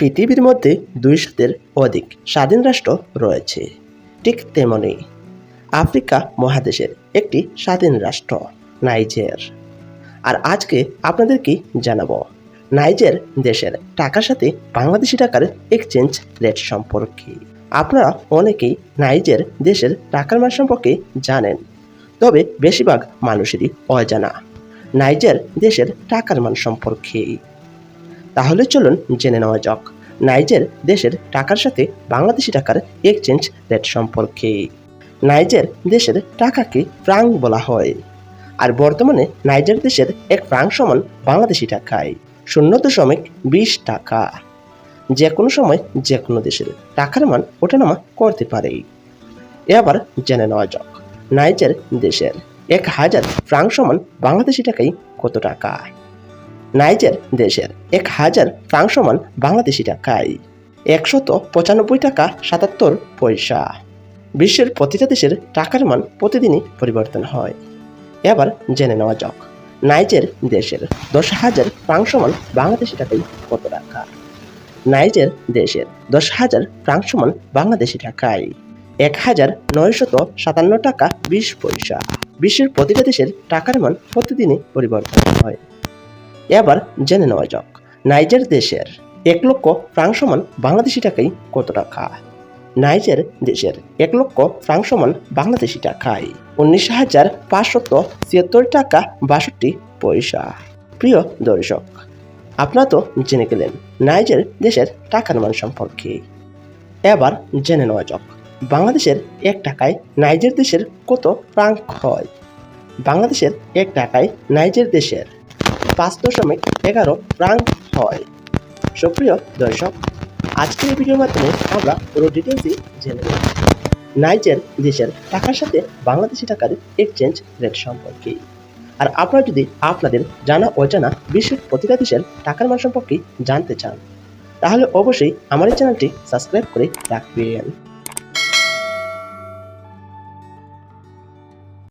পৃথিবীর মধ্যে দুইশোদের অধিক স্বাধীন রাষ্ট্র রয়েছে। ঠিক তেমনি আফ্রিকা মহাদেশের একটি স্বাধীন রাষ্ট্র, নাইজের। আর আজকে আপনাদেরকে জানাব, নাইজের দেশের টাকার সাথে বাংলাদেশি টাকার এক্সচেঞ্জ রেট সম্পর্কে। আপনারা অনেকেই নাইজের দেশের টাকার মান সম্পর্কে জানেন, তবে বেশিরভাগ মানুষেরই অজানা। নাইজের দেশের টাকার মান সম্পর্কে। তাহলে চলুন জেনে নেওয়া যাক। নাইজের দেশের টাকার সাথে বাংলাদেশি টাকার এক্সচেঞ্জ রেট সম্পর্কে। নাইজের দেশের টাকাকে ফ্রাঙ্ক বলা হয়। আর বর্তমানে নাইজের দেশের এক ফ্রাঙ্ক সমান বাংলাদেশি টাকায়, শূন্য দশমিক বিশ টাকা। যে কোনো সময় যে কোনো দেশের টাকার মান ওঠানামা করতে পারে। এবার জেনে নেওয়া যাক, নাইজের দেশের এক হাজার ফ্রাঙ্ক সমান বাংলাদেশি টাকায় কত টাকা? নাইজের দেশের এক হাজার ফ্রাং সমান বাংলাদেশি টাকায় একশত পঁচানব্বই টাকা সাতাত্তর পয়সা। বিশ্বের প্রতিটা দেশের টাকার মান প্রতিদিনই পরিবর্তন হয়। এবার জেনে নেওয়া যাক, নাইজের দেশের দশ হাজার ফ্রাং সমান বাংলাদেশি টাকায় কত টাকা? নাইজের দেশের দশ হাজার ফ্রাং সমান বাংলাদেশি টাকায় এক হাজার নয়শত সাতান্ন টাকা বিশ পয়সা। বিশ্বের প্রতিটা দেশের টাকার মান প্রতিদিনই পরিবর্তন হয়। এবার জেনে নেওয়া যাক, নাইজের দেশের এক লক্ষ ফ্রাং সমান বাংলাদেশি টাকাই কত টাকা? নাইজের দেশের এক লক্ষ ফ্রাং সমান বাংলাদেশি টাকায় উনিশ হাজার পাঁচশত ছিয়াত্তর টাকা বাষট্টি পয়সা। প্রিয় দর্শক, আপনারা তো জেনে গেলেন নাইজের দেশের টাকার মান সম্পর্কে। এবার জেনে নেওয়া যাক, বাংলাদেশের এক টাকায় নাইজের দেশের কত ফ্রাঙ্ক হয়? বাংলাদেশের এক টাকায় নাইজের দেশের পাঁচ দশমিক এগারো ফ্রাঙ্ক হয়। সুপ্রিয় দর্শক, আজকের ভিডিওর মাধ্যমে আমরা পুরো ডিটেলসই জেনে নেব। নাইজের, দেশের টাকার সাথে বাংলাদেশি টাকার এক্সচেঞ্জ রেট সম্পর্কে। আর আপনারা যদি আপনাদের জানা অজানা বিশ্বের প্রতিটা দেশের টাকার মান সম্পর্কে জানতে চান, তাহলে অবশ্যই আমার এই চ্যানেলটি সাবস্ক্রাইব করে রাখবেন।